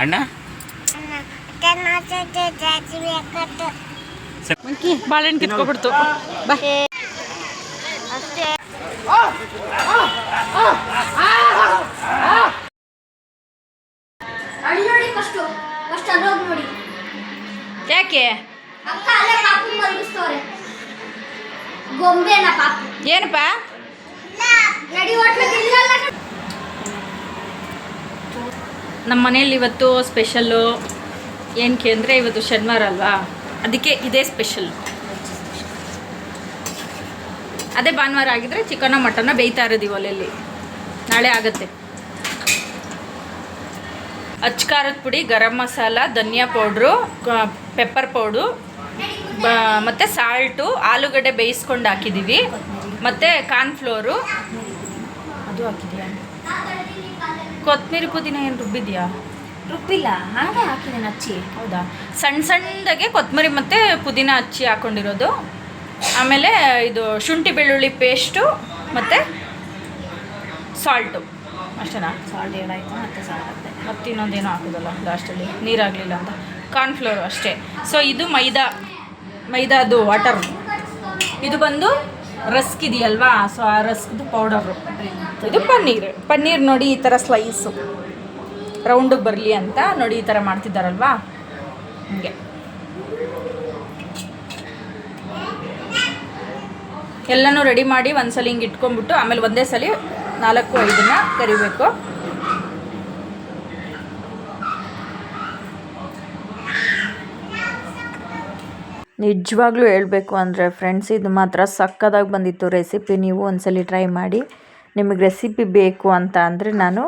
ಅಣ್ಣ? ಮಂಕಿ ಬಾಳೆಹಣ್ಣು ಕಿತ್ಕೊಬಿಡ್ತು ಬಾ. ಯಾಕೆ? ಏನಪ್ಪ ನಡಿ ಹೋಟ್ಲಿಗೆ ಇಲ್ಲಲ್ಲ ನಮ್ಮ ಮನೇಲಿ ಇವತ್ತು ಸ್ಪೆಷಲ್ಲು ಏನಕ್ಕೆ ಅಂದರೆ ಇವತ್ತು ಶನಿವಾರ ಅಲ್ವಾ? ಅದಕ್ಕೆ ಇದೇ ಸ್ಪೆಷಲ್. ಅದೇ ಭಾನುವಾರ ಆಗಿದ್ರೆ ಚಿಕನ ಮಟನ್ನ ಬೇಯ್ತಾ ಇರೋದು ಒಲೆಯಲ್ಲಿ. ನಾಳೆ ಆಗುತ್ತೆ. ಅಚ್ಕಾರದ ಪುಡಿ, ಗರಂ ಮಸಾಲ, ಧನಿಯಾ ಪೌಡ್ರು ಪೆಪ್ಪರ್ ಪೌಡ್ರು ಮತ್ತು ಸಾಲ್ಟು, ಆಲೂಗಡ್ಡೆ ಬೇಯಿಸ್ಕೊಂಡು ಹಾಕಿದ್ದೀವಿ ಮತ್ತು ಕಾರ್ನ್ಫ್ಲೋರು. ಅದು ಹಾಕಿದ್ಯಾ ಕೊತ್ತಂಬರಿ ಪುದೀನ ಏನು ರುಬ್ಬಿದ್ಯಾ? ರುಬ್ಬಿಲ್ಲ ಹಾಗೆ ಹಾಕಿದ್ದೇನೆ ಹಚ್ಚಿ ಹೌದಾ? ಸಣ್ಣ ಸಣ್ಣದಾಗೆ ಕೊತ್ತಂಬರಿ ಮತ್ತು ಪುದೀನ ಹಚ್ಚಿ ಹಾಕೊಂಡಿರೋದು. ಆಮೇಲೆ ಇದು ಶುಂಠಿ ಬೆಳ್ಳುಳ್ಳಿ ಪೇಸ್ಟು ಮತ್ತು ಸಾಲ್ಟು. ಅಷ್ಟೇನಾ? ಸಾಲ್ಟ್ ಏನಾಯಿತು ಮತ್ತೆ ಸಾಲ್ಟ್ ಮತ್ತು ಇನ್ನೊಂದೇನೋ ಹಾಕೋದಲ್ಲ ಲಾಸ್ಟಲ್ಲಿ? ನೀರಾಗಲಿಲ್ಲ ಅಂತ. ಕಾರ್ನ್ಫ್ಲೋರು ಅಷ್ಟೇ. ಸೊ ಇದು ಮೈದಾ ಮೈದಾದು ವಾಟರ್. ಇದು ಬಂದು ರಸ್ಕ್ ಇದೆಯಲ್ವಾ? ಸೊ ಆ ರಸ್ಕ್ದು ಪೌಡರು ಇದು ಪನ್ನೀರ್. ಪನ್ನೀರ್ ನೋಡಿ ಈ ಥರ ಸ್ಲೈಸು ರೌಂಡಿಗೆ ಬರಲಿ ಅಂತ ನೋಡಿ ಈ ಥರ ಮಾಡ್ತಿದ್ದಾರಲ್ವಾ? ಹಂಗೆ. ಎಲ್ಲನೂ ರೆಡಿ ಮಾಡಿ ಒಂದ್ಸಲ ಹಿಂಗೆ ಇಟ್ಕೊಂಡ್ಬಿಟ್ಟು ಆಮೇಲೆ ಒಂದೇ ಸಲ ನಾಲ್ಕು, ಐದನ್ನ ಕರಿಬೇಕು. ನಿಜವಾಗ್ಲೂ ಹೇಳಬೇಕು ಅಂದರೆ ಫ್ರೆಂಡ್ಸ್ ಇದು ಮಾತ್ರ ಸಕ್ಕದಾಗಿ ಬಂದಿತ್ತು ರೆಸಿಪಿ ನೀವು ಒಂದ್ಸಲಿ ಟ್ರೈ ಮಾಡಿ. ನಿಮಗೆ ರೆಸಿಪಿ ಬೇಕು ಅಂತ ಅಂದರೆ ನಾನು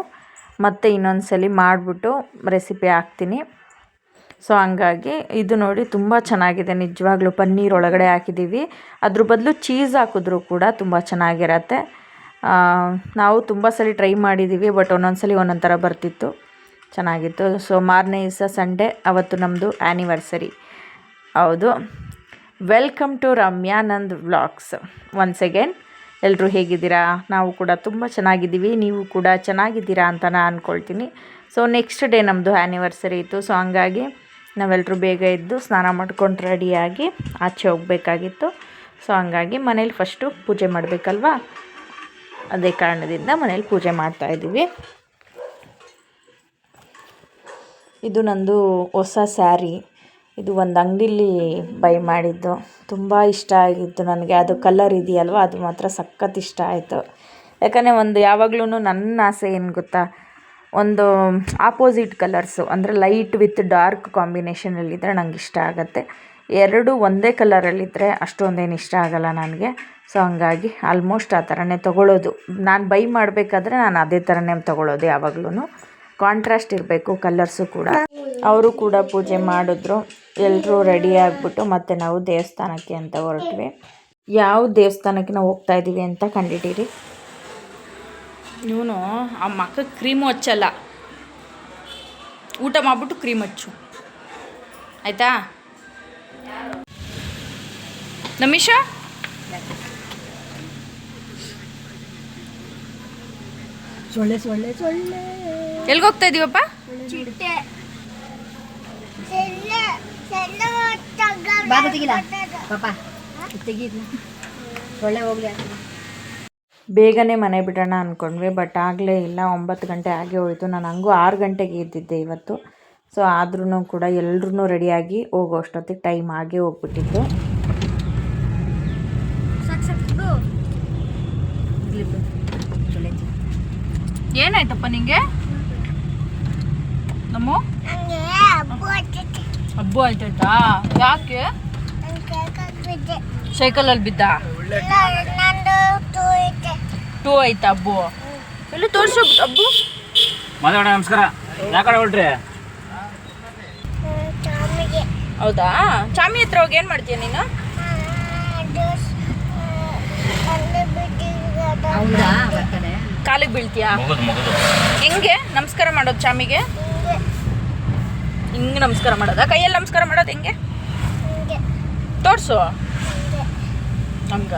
ಮತ್ತೆ ಇನ್ನೊಂದು ಸಲ ಮಾಡಿಬಿಟ್ಟು ರೆಸಿಪಿ ಹಾಕ್ತೀನಿ. ಸೊ ಹಂಗಾಗಿ ಇದು ನೋಡಿ ತುಂಬ ಚೆನ್ನಾಗಿದೆ. ನಿಜವಾಗ್ಲೂ ಪನ್ನೀರ್ ಒಳಗಡೆ ಹಾಕಿದ್ದೀವಿ ಅದ್ರ ಬದಲು ಚೀಸ್ ಹಾಕಿದ್ರು ಕೂಡ ತುಂಬ ಚೆನ್ನಾಗಿರತ್ತೆ. ನಾವು ತುಂಬ ಸಲ ಟ್ರೈ ಮಾಡಿದ್ದೀವಿ ಬಟ್ ಒಂದೊಂದು ಸಲ ಒಂದೊಂದು ಥರ ಬರ್ತಿತ್ತು. ಚೆನ್ನಾಗಿತ್ತು. ಸೊ ಮಾರನೇ ದಿವಸ ಸಂಡೇ, ಅವತ್ತು ನಮ್ಮದು ಆ್ಯನಿವರ್ಸರಿ ಹೌದು. Welcome to Ramyanand vlogs once again ಎಲ್ಲರೂ ಹೇಗಿದ್ದೀರಾ? ನಾವು ಕೂಡ ತುಂಬ ಚೆನ್ನಾಗಿದ್ದೀವಿ. ನೀವು ಕೂಡ ಚೆನ್ನಾಗಿದ್ದೀರಾ ಅಂತ ನಾನು ಅಂದ್ಕೊಳ್ತೀನಿ ಸೊ ನೆಕ್ಸ್ಟ್ ಡೇ ನಮ್ಮದು ಆ್ಯನಿವರ್ಸರಿ ಇತ್ತು. ಸೊ ಹಂಗಾಗಿ ನಾವೆಲ್ಲರೂ ಬೇಗ ಎದ್ದು ಸ್ನಾನ ಮಾಡ್ಕೊಂಡು ರೆಡಿಯಾಗಿ ಆಚೆ ಹೋಗಬೇಕಾಗಿತ್ತು. ಸೊ ಹಂಗಾಗಿ ಮನೇಲಿ ಫಸ್ಟು ಪೂಜೆ ಮಾಡಬೇಕಲ್ವಾ? ಅದೇ ಕಾರಣದಿಂದ ಮನೇಲಿ ಪೂಜೆ ಮಾಡ್ತಾಯಿದ್ದೀವಿ ಇದು ನಂದು ಹೊಸ ಸ್ಯಾರಿ ಇದು ಒಂದು ಅಂಗಡಿಲಿ ಬೈ ಮಾಡಿದ್ದು. ತುಂಬ ಇಷ್ಟ ಆಗಿತ್ತು ನನಗೆ. ಅದು ಕಲರ್ ಇದೆಯಲ್ವ? ಅದು ಮಾತ್ರ ಸಖತ್ ಇಷ್ಟ ಆಯಿತು. ಯಾಕಂದರೆ ಒಂದು ಯಾವಾಗ್ಲೂ ನನ್ನ ಆಸೆ ಏನು ಗೊತ್ತಾ? ಒಂದು ಆಪೋಸಿಟ್ ಕಲರ್ಸು ಅಂದರೆ ಲೈಟ್ ವಿತ್ ಡಾರ್ಕ್ ಕಾಂಬಿನೇಷನಲ್ಲಿದ್ದರೆ ನಂಗೆ ಇಷ್ಟ ಆಗುತ್ತೆ. ಎರಡು ಒಂದೇ ಕಲರಲ್ಲಿದ್ದರೆ ಅಷ್ಟೊಂದೇನು ಇಷ್ಟ ಆಗಲ್ಲ ನನಗೆ. ಸೊ ಹಂಗಾಗಿ ಆಲ್ಮೋಸ್ಟ್ ಆ ಥರನೇ ತೊಗೊಳ್ಳೋದು ನಾನು ಬೈ ಮಾಡಬೇಕಾದ್ರೆ ನಾನು ಅದೇ ಥರನೇ ತೊಗೊಳ್ಳೋದು ಯಾವಾಗ್ಲೂ ಕಾಂಟ್ರಾಸ್ಟ್ ಇರಬೇಕು ಕಲರ್ಸು ಕೂಡ. ಅವರು ಕೂಡ ಪೂಜೆ ಮಾಡಿದ್ರು. ಎಲ್ಲರೂ ರೆಡಿ ಆಗಿಬಿಟ್ಟು ಮತ್ತೆ ನಾವು ದೇವಸ್ಥಾನಕ್ಕೆ ಅಂತ ಹೊರಟ್ವಿ. ಯಾವ ದೇವಸ್ಥಾನಕ್ಕೆ ನಾವು ಹೋಗ್ತಾ ಇದ್ದೀವಿ ಅಂತ ಕಂಡಿಡೀರಿ. ಇವನು ಆ ಮಕ್ಕ ಕ್ರೀಮ್ ಹಚ್ಚಲ್ಲ. ಊಟ ಮಾಡಿಬಿಟ್ಟು ಕ್ರೀಮ್ ಹಚ್ಚು. ಆಯಿತಾ? ನಮಿಷ? ಸೊಳ್ಳೆ ಸೊಳ್ಳೆ ಸೊಳ್ಳೆ. ಎಲ್ಲಿಗೆ ಹೋಗ್ತಾ ಇದೀವಪ್ಪ ಪಾಪ ಸೊಳ್ಳೆ ಹೋಗ್ಲಿ ಬೇಗನೆ ಮನೆ ಬಿಡೋಣ ಅಂದ್ಕೊಂಡ್ವಿ ಬಟ್ ಆಗಲೇ ಇಲ್ಲ. ಒಂಬತ್ತು ಗಂಟೆ ಆಗೇ ಹೋಯಿತು. ನಾನು ಹಂಗೂ ಆರು ಗಂಟೆಗೆ ಇದ್ದಿದ್ದೆ ಇವತ್ತು. ಸೊ ಆದ್ರೂ ಕೂಡ ಎಲ್ಲರೂ ರೆಡಿಯಾಗಿ ಹೋಗೋ ಅಷ್ಟೊತ್ತಿಗೆ ಟೈಮ್ ಆಗೇ ಹೋಗ್ಬಿಟ್ಟಿತ್ತು ಸಾಕು ಸಾಕು ಇರ್ಲಿ ಬಿಡು ಸೊಳ್ಳೆ ಐತಿ. ಏನಾಯ್ತಪ್ಪ ನಿಂಗೆ? ನಮ್ಮ? ಹಬ್ಬ ಆಯ್ತಾಯ್ತಾ? ಯಾಕೆ? ಸೈಕಲಲ್ಲಿ ಬಿದ್ದ? ಟೂ ಆಯ್ತಾ ಹಬ್ಬು? ಎಲ್ಲ ತೋರಿಸು ಹಬ್ಬು? ಮಾತಾಡ ನಮಸ್ಕಾರ. ಯಾಕಡೆ ಹೊರಟ್ರಿ? ಹೌದಾ? ಚಾಮಿ ಹತ್ರ ಹೋಗಿ ಏನು ಮಾಡ್ತೀಯ ನೀನು? ಹೌದಾ ಬರ್ತಾನೆ ಕಾಲಿಗೆ ಬೀಳ್ತೀಯಾ? ಮುಗಿದು ಮುಗಿದು. ಹೆಂಗೆ? ನಮಸ್ಕಾರ ಮಾಡೋದು ಚಾಮಿಗೆ? ಹಿಂಗೆ ನಮಸ್ಕಾರ ಮಾಡೋದಾ? ಕೈಯಲ್ಲಿ ನಮಸ್ಕಾರ ಮಾಡೋದು ಹೆಂಗೆ? ತೋರಿಸು. ಹಂಗ.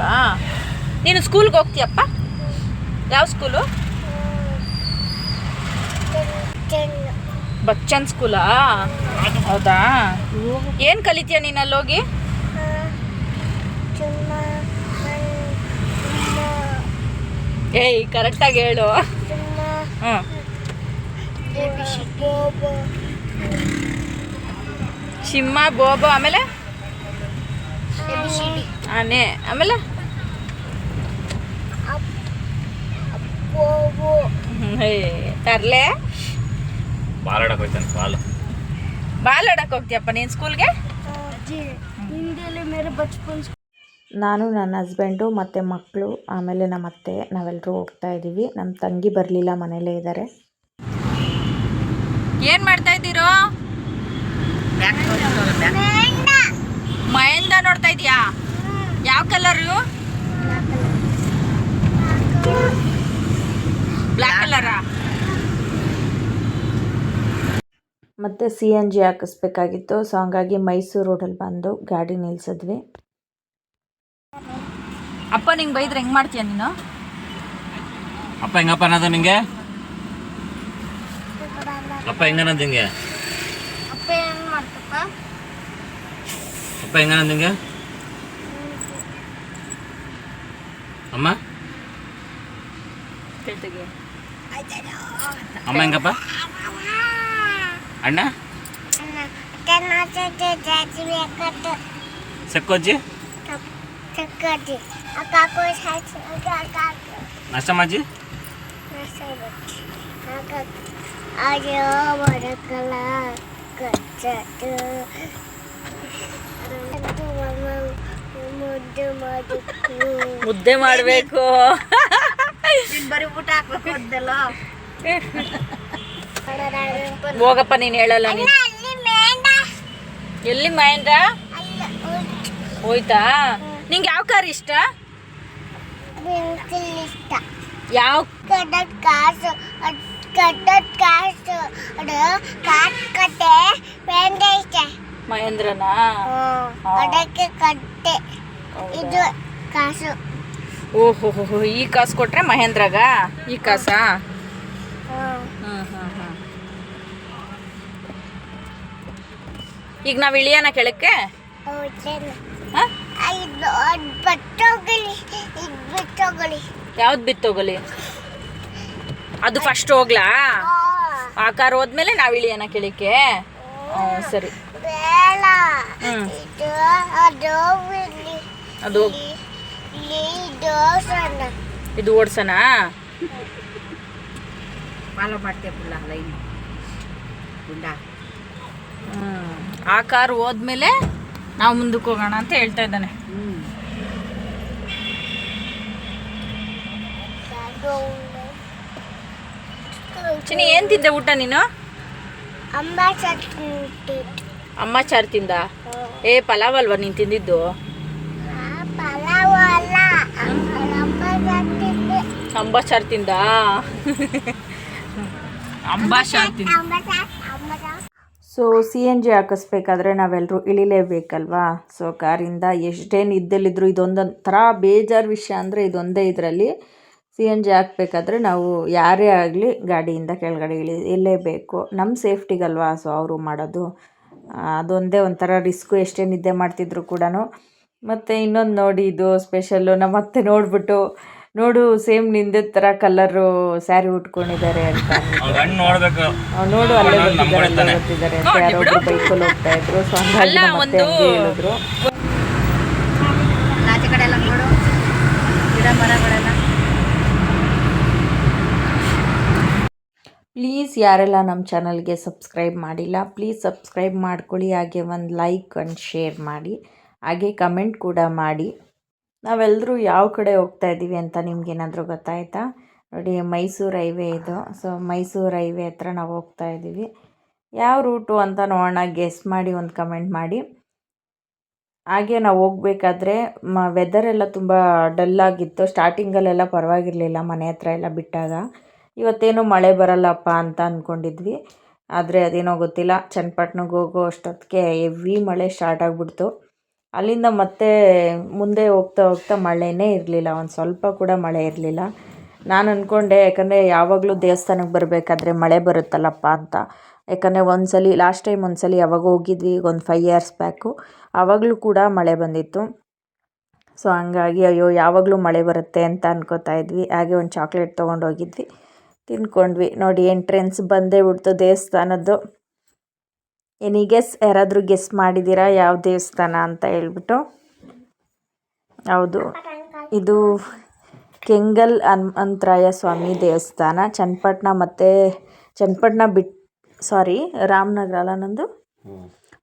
ನೀನು ಸ್ಕೂಲ್ಗೆ ಹೋಗ್ತೀಯಪ್ಪ? ಯಾವ ಸ್ಕೂಲು? ಬಚ್ಚನ್ ಸ್ಕೂಲಾ? ಹೌದಾ? ಏನು ಕಲಿತೀಯ ನೀನು ಅಲ್ಲೋಗಿ? ಏಯ್ ಕರೆಕ್ಟಾಗಿ ಹೇಳು. ಹಾಂ ಸಿಂಹ ಬೋಬೋ ಆಮೇಲೆ? ಆನೆ ಆಮೇಲೆ? ಹ್ಮ್, ಹೇ ತರ್ಲೆ. ಬಾಲಾಡಕ್ ಬಾಲ್. ಬಾಲ್ ಆಡಕ್ಕೆ ಹೋಗ್ತೀಯಪ್ಪ ನೀನ್ ಸ್ಕೂಲ್ಗೆ ನಾನು ನನ್ನ ಹಸ್ಬೆಂಡು ಮತ್ತು ಮಕ್ಕಳು ಆಮೇಲೆ ನಮ್ಮ ಅತ್ತೆ ನಾವೆಲ್ಲರೂ ಹೋಗ್ತಾ ಇದ್ದೀವಿ ನಮ್ಮ ತಂಗಿ ಬರಲಿಲ್ಲ ಮನೇಲೇ ಇದ್ದಾರೆ ಏನು ಮಾಡ್ತಾ ಇದ್ದೀರೋ? ಮಹೇಂದ್ರ ನೋಡ್ತಾ ಇದೀಯಾ? ಯಾವ ಕಲರು ಬ್ಲ್ಯಾಕ್ ಕಲರಾ ಮತ್ತು ಸಿ ಎನ್ ಜಿ ಹಾಕಿಸ್ಬೇಕಾಗಿತ್ತು. ಸೊ ಹಂಗಾಗಿ ಮೈಸೂರು ರೋಡಲ್ಲಿ ಬಂದು ಗಾಡಿ ನಿಲ್ಸಿದ್ವಿ. ಅಪ್ಪ ನಿಂಗೆ ಬೈದ್ರೆ ಹೆಂಗೆ ಮಾಡ್ತೀಯ ನೀನು? ಅಪ್ಪ ಹೆಂಗಪ್ಪ ಅನ್ನೋದು ನಿಂಗೆ? ಅಪ್ಪ ಹೆಂಗನ್ನೋದು ನಿಂಗೆ? ಅಪ್ಪ ಏನ್ ಮಾಡ್ತಪ್ಪ? ಅಪ್ಪ ಹೆಂಗನ್ನೋದು ನಿಂಗೆ? ಅಮ್ಮ? ಅಮ್ಮ ಹೆಂಗಪ್ಪ? ಅಣ್ಣ? ಸಕ್ಕೋಜ್ಜಿ ಬರಕಲ್ಲ ಕಚ್ಚದು ಮುದ್ದು ಮಾಡಬೇಕು ಮುದ್ದೆ ಮಾಡಬೇಕು. ಬರೀ ಊಟ ಹಾಕ್ಬೇಕು ಅಂದಲ್ಲ ಹೋಗಪ್ಪ ನೀನು ಹೇಳಲ್ಲ ನೀನು. ಎಲ್ಲಿ ಮಹೇಂದ್ರ ಅಲ್ಲ ಹೋಯ್ತಾ. ನಿಂಗೆ ಯಾವ ಕಾರ್ ಇಷ್ಟ? ಇಷ್ಟ ಯಾವ ಕಟ್ಟದ ಕಾಸು ಕಟ್ಟದ ಕಾಸು ಅದು ಕಾಸು ಕಟ್ಟೆ ಇಷ್ಟ ಮಹೇಂದ್ರನಾ? ಅದಕ್ಕೆ ಕಟ್ಟೆ ಇದು ಕಾಸು ಓಹೋ ಈ ಕಾಸು ಕೊಟ್ರೆ ಮಹೇಂದ್ರಗ? ಈ ಕಾಸಾ? ಈಗ ನಾವು ಇಳಿಯೋಣ ಕೆಳಕ್ಕೆ? ಹಾಂ? ಇದು ಅದು ಬಟ್ಟೋಗಲಿ ಇದು ಬಿಟ್ಟೋಗಲಿ ಯಾವ್ದು ಬಿತ್ತೋಗಲಿ ಅದು ಫಸ್ಟ್ ಹೋಗ್ಲಾ? ಆ ಕಾರ್ ಹೋದ್ಮೇಲೆ ನಾವು ಇಳಿಯೋಣ ಕೇಳಿಕೆ ಹ್ಞೂ ಸರಿ. ಬೇಡ. ಹ್ಮ್. ಇದು ಅದು ಇಲ್ಲಿ ಅದು ಇಲ್ಲಿ ದೋಸನ ಇದು ಓಡ್ಸೋಣ? ಫಾಲೋ ಮಾಡ್ತೀಯ ಪುಲ್ಲ ಲೈನ್? ಗುಂಡ. ಆ ಕಾರ್ ಹೋದ್ಮೇಲೆ ನಾವು ಮುಂದಕ್ಕೆ ಹೋಗೋಣ ಅಂತ ಹೇಳ್ತಾ ಇದ್ದಾನೆ. ಚಿನಿ ಏನ್ ತಿಂದೆ ಊಟ ನೀನು? ಅಮ್ಮ ಚಾರ್ ತಿಂದ? ಏ ಪಲಾವ್ ಅಲ್ವಾ ನೀನು ತಿಂದಿದ್ದು ಅಂಬಾಚಾರ್ ತಿಂದ. ಅಂಬಾಚಾರ್ ತಿಂದ? ಸೊ ಸಿ ಎನ್ ಜಿ ಹಾಕಿಸ್ಬೇಕಾದ್ರೆ ನಾವೆಲ್ಲರೂ ಇಳಿಲೇಬೇಕಲ್ವಾ? ಸೊ ಕಾರಿಂದ ಎಷ್ಟೇನು ಇದೊಂದೊಂದು ಥರ ಬೇಜಾರು ವಿಷಯ ಅಂದರೆ ಇದೊಂದೇ ಇದರಲ್ಲಿ ಸಿ ಎನ್ ಜಿ ಹಾಕಬೇಕಾದ್ರೆ ನಾವು ಯಾರೇ ಆಗಲಿ ಗಾಡಿಯಿಂದ ಕೆಳಗಡೆ ಇಳಿ, ಇಳಿಲೇಬೇಕು. ನಮ್ಮ ಸೇಫ್ಟಿಗಲ್ವಾ ಸೊ ಅವರು ಮಾಡೋದು? ಅದೊಂದೇ ಒಂಥರ ರಿಸ್ಕು ಎಷ್ಟೇ ನಿದ್ದೆ ಮಾಡ್ತಿದ್ರು ಕೂಡ ಮತ್ತು ಇನ್ನೊಂದು ನೋಡಿ ಇದು ಸ್ಪೆಷಲ್ಲು ನಮ್ಮ ಅತ್ತೆ ನೋಡ್ಬಿಟ್ಟು ನೋಡು ಸೇಮ್ ನಿಂದೆ ತರ ಕಲರ್ ಸ್ಯಾರಿ ಉಟ್ಕೊಂಡಿದ್ದಾರೆ ಅಂತ ನೋಡು ಅಲ್ಲೇ ಬರ್ತಿದ್ದಾರೆ ಅಂತ ಯಾರೋ ಒಬ್ರು ಬೈಕಲ್ಲಿ ಹೋಗ್ತಾ ಇದ್ರು ಸೊ ಹಂಗಾಗಿ ನಮ್ಮ ಅತ್ತೆ ಹಂಗೆ ಹೇಳಿದ್ರು. ಆಚೆ ಕಡೆ ಎಲ್ಲ ನೋಡು. ಗಿಡ ಮರಗಳೆಲ್ಲ. ಪ್ಲೀಸ್ ಯಾರೆಲ್ಲ ನಮ್ಮ ಚಾನಲ್ಗೆ ಸಬ್ಸ್ಕ್ರೈಬ್ ಮಾಡಿಲ್ಲ ಪ್ಲೀಸ್ ಸಬ್ಸ್ಕ್ರೈಬ್ ಮಾಡ್ಕೊಳ್ಳಿ ಹಾಗೆ ಒಂದು ಲೈಕ್ ಅಂಡ್ ಶೇರ್ ಮಾಡಿ ಹಾಗೆ ಕಮೆಂಟ್ ಕೂಡ ಮಾಡಿ. ನಾವೆಲ್ಲರೂ ಯಾವ ಕಡೆ ಹೋಗ್ತಾ ಇದ್ದೀವಿ ಅಂತ ನಿಮ್ಗೇನಾದರೂ ಗೊತ್ತಾಯ್ತಾ? ನೋಡಿ, ಮೈಸೂರು ಹೈವೇ ಇದು. ಸೊ ಮೈಸೂರು ಹೈವೇ ಹತ್ರ ನಾವು ಹೋಗ್ತಾ ಇದ್ದೀವಿ ಯಾವ ರೂಟು ಅಂತ ನೋಡೋಣ. ಗೆಸ್ ಮಾಡಿ ಒಂದು ಕಮೆಂಟ್ ಮಾಡಿ. ಹಾಗೆ ನಾವು ಹೋಗಬೇಕಾದ್ರೆ ಮ ವೆದರ್ ಎಲ್ಲ ತುಂಬ ಡಲ್ ಆಗಿತ್ತು. ಸ್ಟಾರ್ಟಿಂಗಲ್ಲೆಲ್ಲ ಪರವಾಗಿರಲಿಲ್ಲ, ಮನೆ ಹತ್ರ ಎಲ್ಲ ಬಿಟ್ಟಾಗ. ಇವತ್ತೇನು ಮಳೆ ಬರಲ್ಲಪ್ಪ ಅಂತ ಅಂದ್ಕೊಂಡಿದ್ವಿ ಆದರೆ ಅದೇನೋ ಗೊತ್ತಿಲ್ಲ. ಚನ್ನಪಟ್ಟಣಕ್ಕೆ ಹೋಗೋ ಅಷ್ಟೊತ್ತಿಗೆ ಹೆವಿ ಮಳೆ ಸ್ಟಾರ್ಟ್ ಆಗಿಬಿಡ್ತು. ಅಲ್ಲಿಂದ ಮತ್ತೆ ಮುಂದೆ ಹೋಗ್ತಾ ಹೋಗ್ತಾ ಮಳೆನೇ ಇರಲಿಲ್ಲ. ಒಂದು ಸ್ವಲ್ಪ ಕೂಡ ಮಳೆ ಇರಲಿಲ್ಲ. ನಾನು ಅಂದ್ಕೊಂಡೆ ಯಾಕಂದರೆ ಯಾವಾಗಲೂ ದೇವಸ್ಥಾನಕ್ಕೆ ಬರಬೇಕಾದ್ರೆ ಮಳೆ ಬರುತ್ತಲ್ಲಪ್ಪ ಅಂತ. ಯಾಕಂದರೆ ಒಂದ್ಸಲಿ ಲಾಸ್ಟ್ ಟೈಮ್ ಒಂದ್ಸಲಿ ಯಾವಾಗ ಹೋಗಿದ್ವಿ, ಒಂದು ಫೈವ್ ಇಯರ್ಸ್ ಬ್ಯಾಕು ಆವಾಗಲೂ ಕೂಡ ಮಳೆ ಬಂದಿತ್ತು. ಸೊ ಹಂಗಾಗಿ ಅಯ್ಯೋ, ಯಾವಾಗಲೂ ಮಳೆ ಬರುತ್ತೆ ಅಂತ ಅನ್ಕೋತಾ ಇದ್ವಿ. ಹಾಗೆ ಒಂದು ಚಾಕ್ಲೇಟ್ ತೊಗೊಂಡು ಹೋಗಿದ್ವಿ. ತಿಂದ್ಕೊಂಡ್ವಿ ನೋಡಿ ಎಂಟ್ರೆನ್ಸ್ ಬಂದೇ ಬಿಡ್ತು ದೇವಸ್ಥಾನದ್ದು. ಎನಿ ಗೆಸ್ ಯಾರಾದರೂ ಗೆಸ್ ಮಾಡಿದ್ದೀರಾ? ಯಾವ ದೇವಸ್ಥಾನ ಅಂತ ಹೇಳ್ಬಿಟ್ಟು? ಹೌದು. ಇದು ಕೆಂಗಲ್ ಹನುಮಂತರಾಯ ಸ್ವಾಮಿ ದೇವಸ್ಥಾನ. ಚನ್ನಪಟ್ಟಣ ಮತ್ತು ಚನ್ನಪಟ್ಟಣ ಬಿಟ್ಟು ಸಾರಿ ರಾಮನಗರ ಅಲ್ಲ ನಂದು?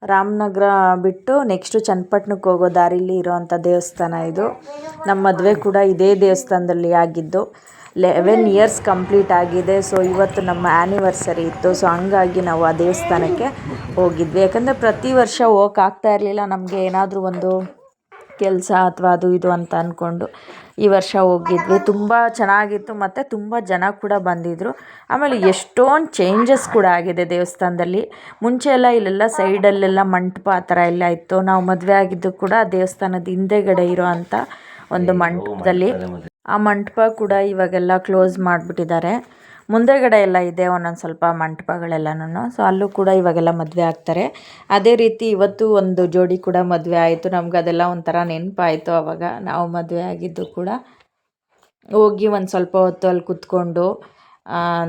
ರಾಮನಗರ ಬಿಟ್ಟು ನೆಕ್ಸ್ಟು ಚನ್ನಪಟ್ಟಣಕ್ಕೆ ಹೋಗೋ ದಾರಿಲಿ ಇರೋವಂಥ ದೇವಸ್ಥಾನ ಇದು. ನಮ್ಮ ಮದುವೆ ಕೂಡ ಇದೇ ದೇವಸ್ಥಾನದಲ್ಲಿ ಆಗಿದ್ದು. ಲೆವೆನ್ ಇಯರ್ಸ್ ಕಂಪ್ಲೀಟ್ ಆಗಿದೆ. ಸೊ ಇವತ್ತು ನಮ್ಮ ಆ್ಯನಿವರ್ಸರಿ ಇತ್ತು. ಸೊ ಹಂಗಾಗಿ ನಾವು ಆ ದೇವಸ್ಥಾನಕ್ಕೆ ಹೋಗಿದ್ವಿ. ಯಾಕಂದರೆ ಪ್ರತಿ ವರ್ಷ ಹೋಗಕ್ಕೆ ಆಗ್ತಾ ಇರಲಿಲ್ಲ. ನಮಗೆ ಏನಾದರೂ ಒಂದು ಕೆಲಸ ಅಥವಾ ಅದು ಇದು ಅಂತ ಅಂದ್ಕೊಂಡು ಈ ವರ್ಷ ಹೋಗಿದ್ವಿ. ತುಂಬ ಚೆನ್ನಾಗಿತ್ತು. ಮತ್ತು ತುಂಬ ಜನ ಕೂಡ ಬಂದಿದ್ದರು ಆಮೇಲೆ ಎಷ್ಟೊಂದು ಚೇಂಜಸ್ ಕೂಡ ಆಗಿದೆ ದೇವಸ್ಥಾನದಲ್ಲಿ. ಮುಂಚೆ ಎಲ್ಲ ಇಲ್ಲೆಲ್ಲ ಸೈಡಲ್ಲೆಲ್ಲ ಮಂಟಪ ಆ ಥರ ಎಲ್ಲ ಇತ್ತು. ನಾವು ಮದುವೆ ಆಗಿದ್ದು ಕೂಡ ದೇವಸ್ಥಾನದ ಹಿಂದೆಗಡೆ ಇರೋ ಅಂಥ ಒಂದು ಮಂಟಪದಲ್ಲಿ ಆ ಮಂಟಪ ಕೂಡ ಇವಾಗೆಲ್ಲ ಕ್ಲೋಸ್ ಮಾಡಿಬಿಟ್ಟಿದ್ದಾರೆ. ಮುಂದೆಗಡೆ ಎಲ್ಲ ಇದೆ ಒಂದೊಂದು ಸ್ವಲ್ಪ ಮಂಟಪಗಳೆಲ್ಲನೂ ಸೊ ಅಲ್ಲೂ ಕೂಡ ಇವಾಗೆಲ್ಲ ಮದುವೆ ಆಗ್ತಾರೆ. ಅದೇ ರೀತಿ ಇವತ್ತು ಒಂದು ಜೋಡಿ ಕೂಡ ಮದುವೆ ಆಯಿತು. ನಮ್ಗೆ ಅದೆಲ್ಲ ಒಂಥರ ನೆನಪಾಯಿತು ಆವಾಗ ನಾವು ಮದುವೆ ಆಗಿದ್ದು ಕೂಡ ಹೋಗಿ ಒಂದು ಸ್ವಲ್ಪ ಹೊತ್ತು ಅಲ್ಲಿ ಕುತ್ಕೊಂಡು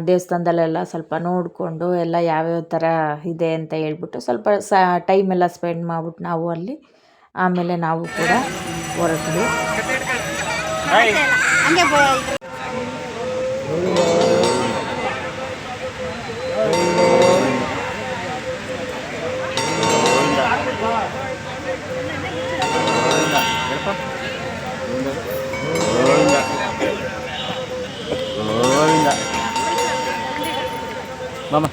ದೇವಸ್ಥಾನದಲ್ಲೆಲ್ಲ ಸ್ವಲ್ಪ ನೋಡಿಕೊಂಡು, ಎಲ್ಲ ಯಾವ್ಯಾವ ಥರ ಇದೆ ಅಂತ ಹೇಳ್ಬಿಟ್ಟು ಸ್ವಲ್ಪ ಸ ಎಲ್ಲ ಸ್ಪೆಂಡ್ ಮಾಡ್ಬಿಟ್ಟು ನಾವು ಅಲ್ಲಿ, ಆಮೇಲೆ ನಾವು ಕೂಡ ಹೊರಟ್ವಿ ಹಂಗೆ ಬ- ಮಾಮ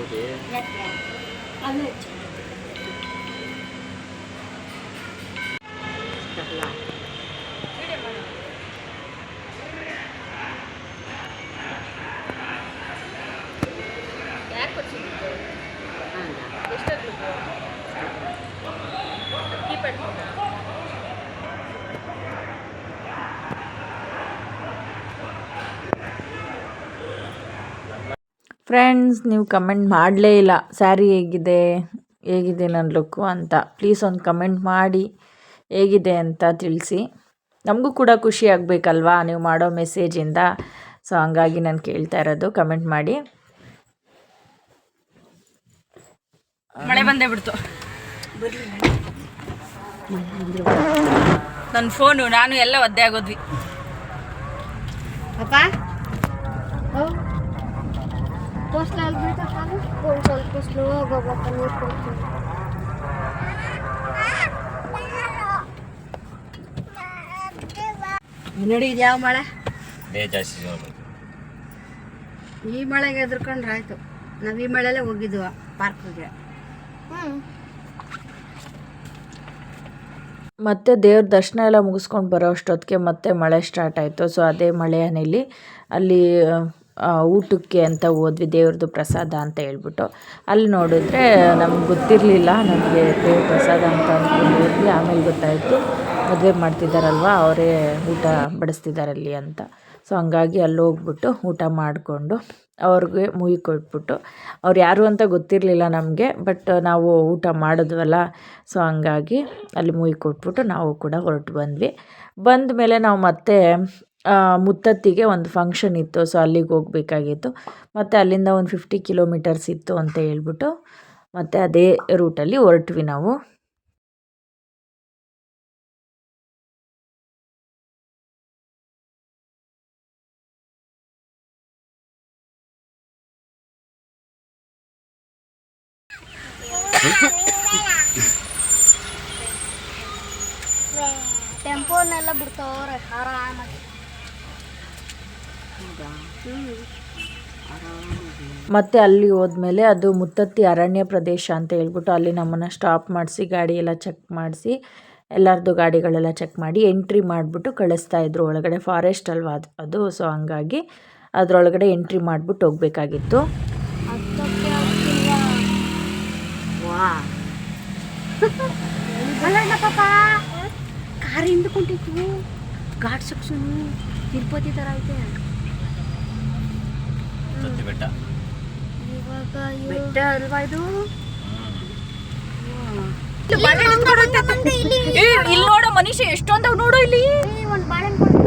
你看这个俺 ಫ್ರೆಂಡ್ಸ್ ನೀವು ಕಮೆಂಟ್ ಮಾಡಲೇ ಇಲ್ಲ. ಸ್ಯಾರಿ ಹೇಗಿದೆ? ಹೇಗಿದೆ ನನ್ನ ಲುಕ್ಕು ಅಂತ. ಪ್ಲೀಸ್ ಒಂದು ಕಮೆಂಟ್ ಮಾಡಿ. ಹೇಗಿದೆ ಅಂತ ತಿಳಿಸಿ. ನಮಗೂ ಕೂಡ ಖುಷಿ ಆಗಬೇಕಲ್ವಾ ನೀವು ಮಾಡೋ ಮೆಸೇಜಿಂದ ಸೊ ಹಂಗಾಗಿ ನಾನು ಕೇಳ್ತಾ ಇರೋದು. ಕಮೆಂಟ್ ಮಾಡಿ. ಮಳೆ ಬಂದೇ ಬಿಡ್ತು. ನನ್ನ ಫೋನು ನಾನು ಎಲ್ಲ ಒದ್ದೆ ಆಗೋದ್ವಿ. ಪೋಸ್ಟಲ್ಲಿ ಬಿಡ್ತಕ್ಕ ಒಂದು ಸ್ವಲ್ಪ ಸ್ಲೋ ಹೋಗ್ಬೇಕು ನೀರು ಕೊಡ್ತೀನಿ ನೋಡಿ ಇದು ಯಾವ ಮಳೆ? ಜಾಸ್ತಿ ಈ ಮಳೆಗೆ ಎದ್ರಕೊಂಡ್ರೆ ಆಯ್ತು. ನಾವು ಈ ಮಳೆಯಲ್ಲೇ ಹೋಗಿದ್ವು ಪಾರ್ಕ್ಗೆ. ಮತ್ತೆ ದೇವ್ರ ದರ್ಶನ ಎಲ್ಲ ಮುಗಿಸ್ಕೊಂಡು ಬರೋ ಅಷ್ಟೊತ್ತಿಗೆ ಮತ್ತೆ ಮಳೆ ಸ್ಟಾರ್ಟ್ ಆಯಿತು. ಸೊ ಅದೇ ಮಳೆ ಹನಿಲಿ ಅಲ್ಲಿ ಊಟಕ್ಕೆ ಅಂತ ಹೋದ್ವಿ, ದೇವ್ರದ್ದು ಪ್ರಸಾದ ಅಂತ ಹೇಳ್ಬಿಟ್ಟು. ಅಲ್ಲಿ ನೋಡಿದ್ರೆ ನಮ್ಗೆ ಗೊತ್ತಿರಲಿಲ್ಲ, ನಮಗೆ ದೇವ್ರ ಪ್ರಸಾದ ಅಂತ ಅಂದ್ಕೊಂಡು ಆಮೇಲೆ ಗೊತ್ತಾಯಿತು, ಮದುವೆ ಮಾಡ್ತಿದ್ದಾರಲ್ವ, ಅವರೇ ಊಟ ಬಡಿಸ್ತಿದ್ದಾರೆ ಅಲ್ಲಿ ಅಂತ. ಸೊ ಹಂಗಾಗಿ ಅಲ್ಲಿ ಹೋಗ್ಬಿಟ್ಟು ಊಟ ಮಾಡಿಕೊಂಡು ಅವ್ರಿಗೆ ಮುಯಿ ಕೊಟ್ಬಿಟ್ಟು. ಅವ್ರು ಯಾರು ಅಂತ ಗೊತ್ತಿರಲಿಲ್ಲ ನಮಗೆ ಬಟ್ ನಾವು ಊಟ ಮಾಡಿದ್ವಲ್ಲ ಸೊ ಹಂಗಾಗಿ ಅಲ್ಲಿ ಮುಯಿ ಕೊಟ್ಬಿಟ್ಟು ನಾವು ಕೂಡ ಹೊರಟು ಬಂದ್ವಿ. ಬಂದ ಮೇಲೆ ನಾವು ಮತ್ತೆ ಮುತ್ತತ್ತಿಗೆ ಒಂದು ಫಂಕ್ಷನ್ ಇತ್ತು. ಸೊ ಅಲ್ಲಿಗೆ ಹೋಗಬೇಕಾಗಿತ್ತು. ಮತ್ತು ಅಲ್ಲಿಂದ ಒಂದು ಫಿಫ್ಟಿ ಕಿಲೋಮೀಟರ್ಸ್ ಇತ್ತು ಅಂತ ಹೇಳ್ಬಿಟ್ಟು, ಮತ್ತು ಅದೇ ರೂಟಲ್ಲಿ ಹೊರಟ್ವಿ ನಾವು. ಟೆಂಪೋನೆಲ್ಲ ಬಿಡ್ತಾವ್ರೆ, ಆರಾಮಾಗಿ. ಮತ್ತು ಅಲ್ಲಿ ಹೋದ್ಮೇಲೆ ಅದು ಮುತ್ತತ್ತಿ ಅರಣ್ಯ ಪ್ರದೇಶ ಅಂತ ಹೇಳ್ಬಿಟ್ಟು ಅಲ್ಲಿ ನಮ್ಮನ್ನು ಸ್ಟಾಪ್ ಮಾಡಿಸಿ ಗಾಡಿ ಎಲ್ಲ ಚೆಕ್ ಮಾಡಿಸಿ ಎಲ್ಲರದ್ದು ಗಾಡಿಗಳೆಲ್ಲ ಚೆಕ್ ಮಾಡಿ ಎಂಟ್ರಿ ಮಾಡಿಬಿಟ್ಟು ಕಳಿಸ್ತಾ ಇದ್ರು. ಒಳಗಡೆ ಫಾರೆಸ್ಟ್ ಅಲ್ವಾ ಅದು ಅದು ಸೊ ಹಂಗಾಗಿ ಅದರೊಳಗಡೆ ಎಂಟ್ರಿ ಮಾಡಿಬಿಟ್ಟು ಹೋಗ್ಬೇಕಾಗಿತ್ತು. ಕಾರ್ ಹಿಂದ್ಕೊಂಡಿತ್ತು ಘಾಟ್ ಸೆಕ್ಷನು ತಿರುಪತಿ ಥರ ಐತೆ. ಮುತ್ತತ್ತಿ ಬೆಟ್ಟ? ಇವಾಗ ಬೆಟ್ಟ ಅಲ್ವಾ ಇದು? ಇಲ್ಲಿ ನೋಡೋ ಮನುಷ್ಯ ಎಷ್ಟೊಂದವ್ ನೋಡು ಇಲ್ಲಿ. ಏ, ಒಂದು ಬಾಳೆಹಣ್ಣು ಕೊಡು.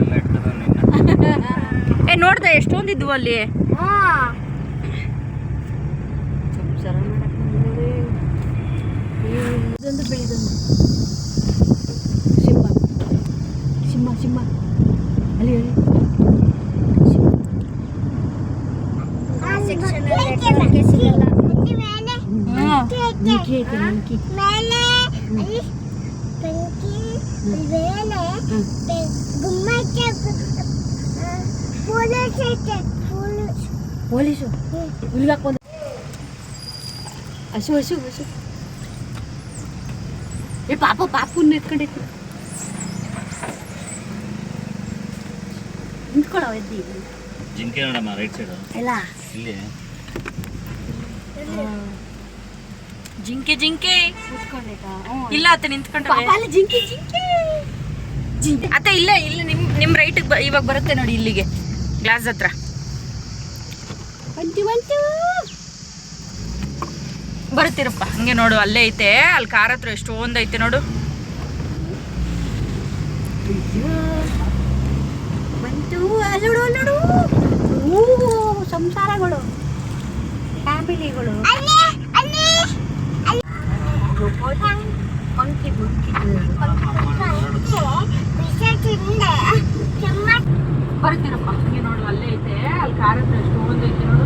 ಎಲ್ಲ ಇಟ್ಕೊಂಡು ನಿನ್ನ ಏ ನೋಡ್ದೆ ಎಷ್ಟೊಂದಿದ್ವು ಅಲ್ಲಿ. ಸಿಂಹ ಸಿಂಹ. ಅಲ್ಲಿ ಹೇಳಿ ಆ section ಅಲ್ಲಿ network ಸಿಗಲ್ಲ. ಮಿಂಕಿ ಐತೆ ಮಿಂಕಿ ಮೇಲೆ ಅಲ್ಲಿ ಬೆಂಕಿ ಮೇಲೆ ಬೆ- ಗುಮ್ಮಟ ಆ, ಪೊಲೀಸ್ ಐತೆ ಪೊಲೀಸ್ ಪೊಲೀಸು ಹುಲ್ಗೆ ಹಾಕೊಂಡು ಹಸು ಹಸು ಹಸು ಏ ಪಾಪ ಪಾಪುನ್ನ ಎತ್ಕೊಂಡೈತಿ ನಿಂತ್ಕೊಳವ ಎದ್ದಿ ಜಿಂಕೆ ನೋಡಮ್ಮ ರೈಟ್ ಸೈಡ್ ಎಲ್ಲ ಇಲ್ಲಿ ಜಿಂಕೆ ಜಿಂಕೆ. ಇಲ್ಲ ಅತ್ತೆ ನಿಂತ್ಕೊಂಡು ಜಿಂಕೆ ಜಿಂಕೆ. ಅತ್ತ ಇಲ್ಲ ಇಲ್ಲ ನಿಮ್ ನಿಮ್ ರೈಟ್ ಇವಾಗ ಬರುತ್ತೆ ನೋಡಿ ಇಲ್ಲಿಗೆ. ಗ್ಲಾಸ್ ಹತ್ರ. ಬರುತ್ತಿರಪ್ಪ ಬಂತು. ಬರುತ್ತೀರಪ್ಪ ಹಂಗೆ ನೋಡು ಅಲ್ಲೇ ಐತೆ. ಅಲ್ಲಿ ಕಾರ್ ಹತ್ರ ಎಷ್ಟೊಂದು ಐತೆ ನೋಡು. ಬಂತು ಅಲ್ಲೋಡು ಅಲ್ಲೋಡು ಓ ಸಂಸಾರಗಳು. ಫ್ಯಾಮಿಲಿಗಳು ಮಂಕಿ ಮಂಕಿ ಬರುತ್ತೀರಪ್ಪ ಬರ್ತಿರಪ್ಪ ನೋಡು ಅಲ್ಲೇ ಐತೆ ಅಲ್ಲಿ ಕಾರ್ ಹತ್ರ ಎಷ್ಟೊಂದು ಐತೆ ನೋಡು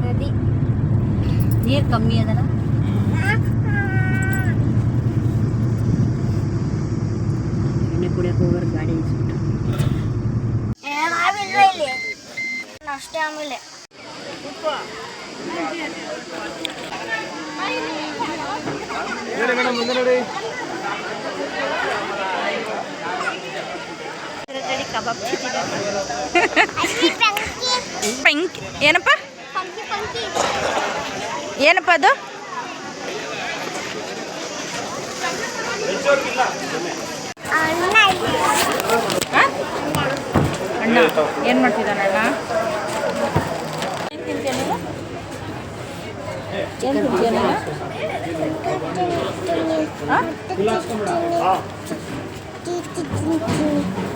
ನದಿ ನೀರು ಕಮ್ಮಿ ಅದಲ್ಲ ಎಣ್ಣೆ ಕುಡಿಯಕ್ಕೆ ಹೋಗೋರು ಗಾಡಿ ಇಸ್ಬಿಟ್ಟು ಆಮೇಲೆ ಇಲ್ಲಿ ಅಷ್ಟೇ ಆಮೇಲೆ ಕಬಾಬ್ ಪಂಕ್ ಏನಪ್ಪ? ಏನಪ್ಪ ಅದು? ಅಣ್ಣ. ಏನ್ ಮಾಡ್ತಿದ್ದಾನೆ ಅಣ್ಣ ಏನ್ ತಿಂತೀಯ ನೀನು ಏನ್.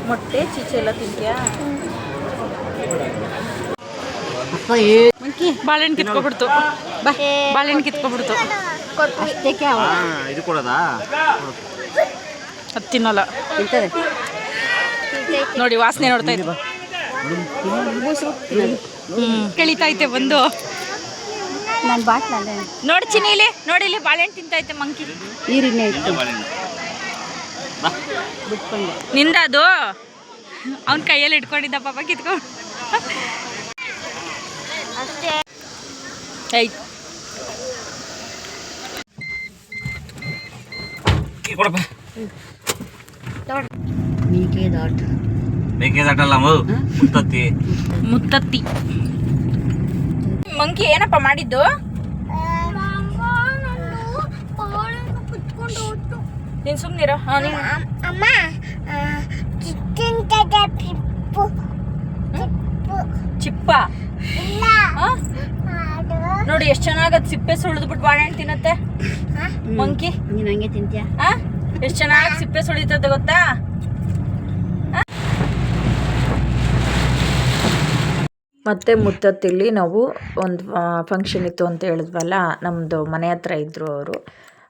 ಮೊಟ್ಟೆ ಚೀಚೆ ಎಲ್ಲ ತಿಂತೀಯಾ? ಮಂಕಿ ಬಾಳೆಹಣ್ಣು ಕಿತ್ಕೊಬಿಡ್ತು. ಬಾ ಬಾಳೆಹಣ್ಣು ಕಿತ್ಕೊಬಿಡ್ತು. ಇದು ಕೊಡೋದಾ ಅದು ತಿನ್ನಲ್ಲ. ನೋಡಿ ವಾಸನೆ ನೋಡ್ತಾ ಇದ್ವಿ ಹ್ಮ್. ಐತೆ ಬಂದು. ನಾನು ಬಾಟ್ಲಲ್ಲ ನೋಡಿ ಇಲ್ಲಿ ನೋಡಿ ಇಲ್ಲಿ ಬಾಳೆಹಣ್ಣು ತಿಂತೈತೆ ಮಂಕಿ. ನೀರಿನ ಇತ್ತು ಬಿಟ್ಕೊಂಡು. ನಿಂದ ಅದು ಅವನ ಕೈಯಲ್ಲಿ ಇಟ್ಕೊಂಡಿದ್ದ ಪಾಪ ಕಿತ್ಕೊಂಡು. ಅಷ್ಟೇ. ಐ ಕೊಡಪ್ಪ. ಮೀಕೆ ದಾಟ್ ಮೇಕೆದಾಟಲ್ಲ ಮುತ್ತತ್ತಿ. ಮುತ್ತತ್ತಿ. ಮಂಕಿ ಏನಪ್ಪ ಮಾಡಿದ್ದು? ನೀನ್ ಸುಮ್ನಿರ. ಅಮ್ಮ ಚಿಪ್ಪ? ನೋಡಿ ಎಷ್ಟು ಚೆನ್ನಾಗದ್ ಸಿಪ್ಪೆ ಸುಳಿದ್ಬಿಟ್ಟು ಬಾಳೆಹಣ್ಣು ತಿನ್ನತ್ತೆ. ಮಂಕಿ ನೀನು ಹಂಗೆ ತಿಂತೀಯ? ಎಷ್ಟ್ ಎಷ್ಟು ಚೆನ್ನಾಗಿ ಸಿಪ್ಪೆ ಸುಳಿತದ ಗೊತ್ತಾ? ಮತ್ತು ಮುತ್ತತ್ತಿಲ್ಲಿ ನಾವು ಒಂದು ಫಂಕ್ಷನ್ ಇತ್ತು ಅಂತ ಹೇಳಿದ್ವಲ್ಲ ನಮ್ಮದು ಮನೆ ಹತ್ರ ಇದ್ದರು ಅವರು.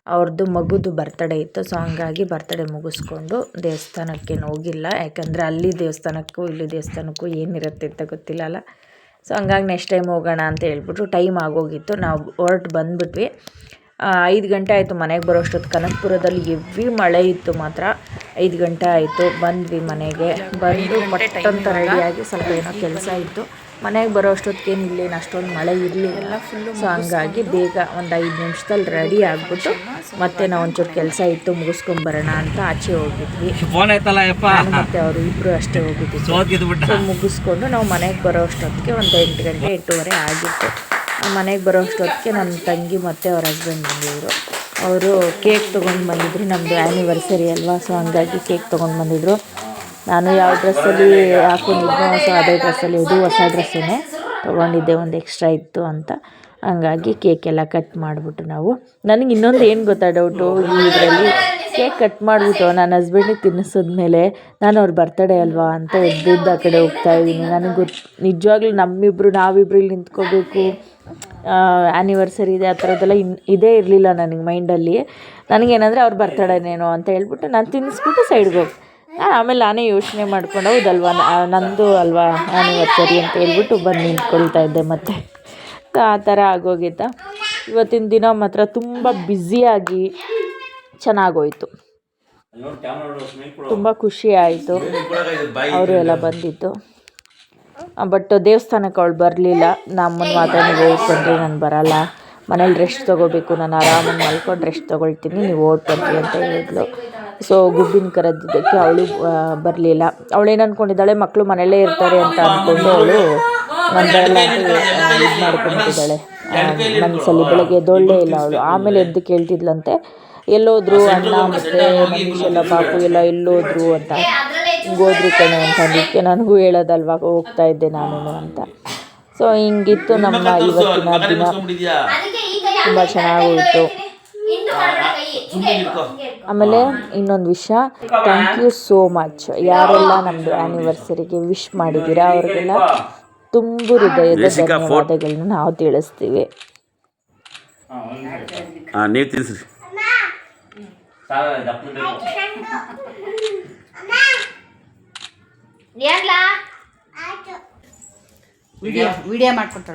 ಅವ್ರದ್ದು ಮಗುದು ಬರ್ತಡೇ ಇತ್ತು ಸೊ ಹಂಗಾಗಿ ಬರ್ತಡೇ ಮುಗಿಸ್ಕೊಂಡು ದೇವಸ್ಥಾನಕ್ಕೇನು ಹೋಗಿಲ್ಲ. ಯಾಕಂದರೆ ಅಲ್ಲಿ ದೇವಸ್ಥಾನಕ್ಕೂ ಇಲ್ಲಿ ದೇವಸ್ಥಾನಕ್ಕೂ ಏನಿರುತ್ತೆ ಅಂತ ಗೊತ್ತಿಲ್ಲಲ್ಲ ಸೊ ಹಂಗಾಗಿ ನೆಕ್ಸ್ಟ್ ಟೈಮ್ ಹೋಗೋಣ ಅಂತ ಹೇಳ್ಬಿಟ್ಟು ಟೈಮ್ ಆಗೋಗಿತ್ತು. ನಾವು ಹೊರಟು ಬಂದ್ಬಿಟ್ವಿ. ಐದು ಗಂಟೆ ಆಯಿತು ಮನೆಗೆ ಬರೋಷ್ಟೊತ್ತು. ಕನಕಪುರದಲ್ಲಿ ಎವ್ರಿ ಮಳೆ ಇತ್ತು ಮಾತ್ರ. ಐದು ಗಂಟೆ ಆಯಿತು. ಬಂದ್ವಿ ಮನೆಗೆ. ಬಂದು ಪಟ್ಟಂತ ರೆಡಿಯಾಗಿ ಸ್ವಲ್ಪ ಏನೋ ಕೆಲಸ ಇತ್ತು. ಮನೆಗೆ ಬರೋ ಅಷ್ಟೊತ್ತಿಗೇನು ಇಲ್ಲೇನು ಅಷ್ಟೊಂದು ಮಳೆ ಇರಲಿಲ್ಲ. ಸೊ ಹಂಗಾಗಿ ಬೇಗ ಒಂದು ಐದು ನಿಮಿಷದಲ್ಲಿ ರೆಡಿ ಆಗಿಬಿಟ್ಟು ಮತ್ತೆ ನಾವು ಒಂಚೂರು ಕೆಲಸ ಇತ್ತು ಮುಗಿಸ್ಕೊಂಬರೋಣ ಅಂತ ಆಚೆ ಹೋಗಿದ್ವಿ. ಮತ್ತು ಅವರು ಇಬ್ಬರು ಅಷ್ಟೇ ಹೋಗಿದ್ವಿ. ಸೊ ಮುಗಿಸ್ಕೊಂಡು ನಾವು ಮನೆಗೆ ಬರೋ ಅಷ್ಟೊತ್ತಿಗೆ ಒಂದು ಎಂಟು ಗಂಟೆ ಎಂಟೂವರೆ ಆಗಿತ್ತು. ಮನೆಗೆ ಬರೋ ಅಷ್ಟೊತ್ತಿಗೆ ನಮ್ಮ ತಂಗಿ ಮತ್ತು ಅವ್ರ ಹಸ್ಬೆಂಡ್ ಬಂದಿದ್ರು. ಅವರು ಕೇಕ್ ತೊಗೊಂಡು ಬಂದಿದ್ರು ನಮ್ಮದು ಆ್ಯನಿವರ್ಸರಿ ಅಲ್ವಾ? ಸೊ ಹಂಗಾಗಿ ಕೇಕ್ ತೊಗೊಂಡು ಬಂದಿದ್ರು. ನಾನು ಯಾವ ಡ್ರೆಸ್ಸಲ್ಲಿ ಹಾಕೊಂಡಿದ್ದೆ ಸೊ ಅದೇ ಡ್ರೆಸ್ಸಲ್ಲಿ ಇದು ಹೊಸ ಡ್ರೆಸ್ಸೇ ತೊಗೊಂಡಿದ್ದೆ ಒಂದು ಎಕ್ಸ್ಟ್ರಾ ಇತ್ತು ಅಂತ. ಹಂಗಾಗಿ ಕೇಕ್ ಎಲ್ಲ ಕಟ್ ಮಾಡಿಬಿಟ್ಟು ನಾವು. ನನಗೆ ಇನ್ನೊಂದು ಏನು ಗೊತ್ತಾ ಡೌಟು ಈ ಇದರಲ್ಲಿ ಕೇಕ್ ಕಟ್ ಮಾಡಿಬಿಟ್ಟು ನನ್ನ ಹಸ್ಬೆಂಡಿಗೆ ತಿನ್ನಿಸಿದ್ಮೇಲೆ ನಾನು ಅವ್ರ ಬರ್ತಡೇ ಅಲ್ವಾ ಅಂತ ಎದ್ದಿದ್ದು ಆ ಕಡೆ ಹೋಗ್ತಾ ಇದ್ದೀನಿ. ನನಗೆ ಗೊತ್ತು ನಿಜವಾಗ್ಲೂ ನಮ್ಮಿಬ್ಬರು ನಾವಿಬ್ರು ಇಲ್ಲಿ ನಿಂತ್ಕೋಬೇಕು. ಆ್ಯನಿವರ್ಸರಿ ಇದೆ, ಆ ಥರದ್ದೆಲ್ಲ ಇನ್, ಇದೇ ಇರಲಿಲ್ಲ ನನಗೆ ಮೈಂಡಲ್ಲಿ ನನಗೇನಂದರೆ ಅವ್ರ ಬರ್ತಡೇನೇನೋ ಅಂತ ಹೇಳ್ಬಿಟ್ಟು ನಾನು ತಿನ್ನಿಸ್ಬಿಟ್ಟು ಸೈಡ್ಗೆ ಹೋಗಿ ಆಮೇಲೆ ನಾನೇ ಯೋಚನೆ ಮಾಡ್ಕೊಂಡು ಹೌದಲ್ವ ನನ್ನದು ನಂದು ಅಲ್ವಾ ಆ್ಯನಿವರ್ಸರಿ ಅಂತ ಹೇಳ್ಬಿಟ್ಟು ಬಂದು ನಿಂತ್ಕೊಳ್ತಾ ಇದ್ದೆ ಮತ್ತೆ. ಆ ಥರ ಆಗೋಗಿದ್ದ ಇವತ್ತಿನ ದಿನ ಮಾತ್ರ ತುಂಬ ಬ್ಯುಸಿಯಾಗಿ ಚೆನ್ನಾಗೋಯ್ತು. ತುಂಬ ಖುಷಿ ಆಯಿತು. ಅವರು ಎಲ್ಲ ಬಂದಿದ್ದು. ಬಟ್ ದೇವಸ್ಥಾನಕ್ಕೆ ಅವಳು ಬರಲಿಲ್ಲ. ನಮ್ಮನ್ನು ಮಾತ್ರ ನೀವು ಓದ್ಕೊಂಡ್ರೆ ನಾನು ಬರಲ್ಲ. ಮನೇಲಿ ರೆಸ್ಟ್ ತೊಗೋಬೇಕು. ನಾನು ಆರಾಮಾಗಿ ಮಲ್ಕೊಂಡು ರೆಸ್ಟ್ ತೊಗೊಳ್ತೀನಿ. ನೀವು ಓಡ್ಕೊಂಡ್ರಿ ಅಂತ ಹೇಳಿದ್ಲು. ಸೊ ಗುಬ್ಬಿನ ಕರೆದಿದ್ದಕ್ಕೆ ಅವಳು ಬರಲಿಲ್ಲ. ಅವಳೇನು ಅಂದ್ಕೊಂಡಿದ್ದಾಳೆ ಮಕ್ಕಳು ಮನೆಯಲ್ಲೇ ಇರ್ತಾರೆ ಅಂತ ಅಂದ್ಕೊಂಡು ಅವಳು ಮನೆಯಲ್ಲ ಬರಲ್ಲ ಅಂತ ಇದು ಮಾಡ್ಕೊಂಡ್ಬಿಟ್ಟಿದ್ದಾಳೆ. ಮನಸ್ಸಲ್ಲಿ ಬೆಳಗ್ಗೆ ಎದ್ದೊಳ್ಳೇ ಇಲ್ಲ ಅವಳು. ಆಮೇಲೆ ಎದ್ದು ಕೇಳ್ತಿದ್ಲಂತೆ ಎಲ್ಲೋದ್ರು ಅಣ್ಣ ಮತ್ತೆ ಮನೀಶ್ ಎಲ್ಲ ಪಾಪು ಎಲ್ಲ ಎಲ್ಲೋದ್ರು ಅಂತ. ಹಿಂಗೋದ್ರು ಕಣೆ ಅಂತ ಅಂದಿದ್ದಕ್ಕೆ ನನಗೂ ಹೇಳೋದಲ್ವಾ ಹೋಗ್ತಾ ಇದ್ದೆ ನಾನು ಅಂತ. ಸೊ ಹಿಂಗಿತ್ತು ನಮ್ಮ ಇವತ್ತಿನ ದಿನ. ತುಂಬ ಚೆನ್ನಾಗೋಯಿತು ಆಮೇಲೆ ಇನ್ನೊಂದು ವಿಷಯ ಥ್ಯಾಂಕ್ ಯು ಸೋ ಮಚ್ ಯಾರೆಲ್ಲ ನಮ್ಮದು ಆ್ಯನಿವರ್ಸರಿಗೆ ವಿಶ್ ಮಾಡಿದ್ದೀರಾ ಅವ್ರಿಗೆಲ್ಲ ತುಂಬು ಹೃದಯದ ಧನ್ಯವಾದಗಳನ್ನ ನಾವು ತಿಳಿಸ್ತೀವಿ. ನೀವು ತಿಳಿಸ್ರಿ. Video video ಮಾಡ್ಕೊಟ್ರು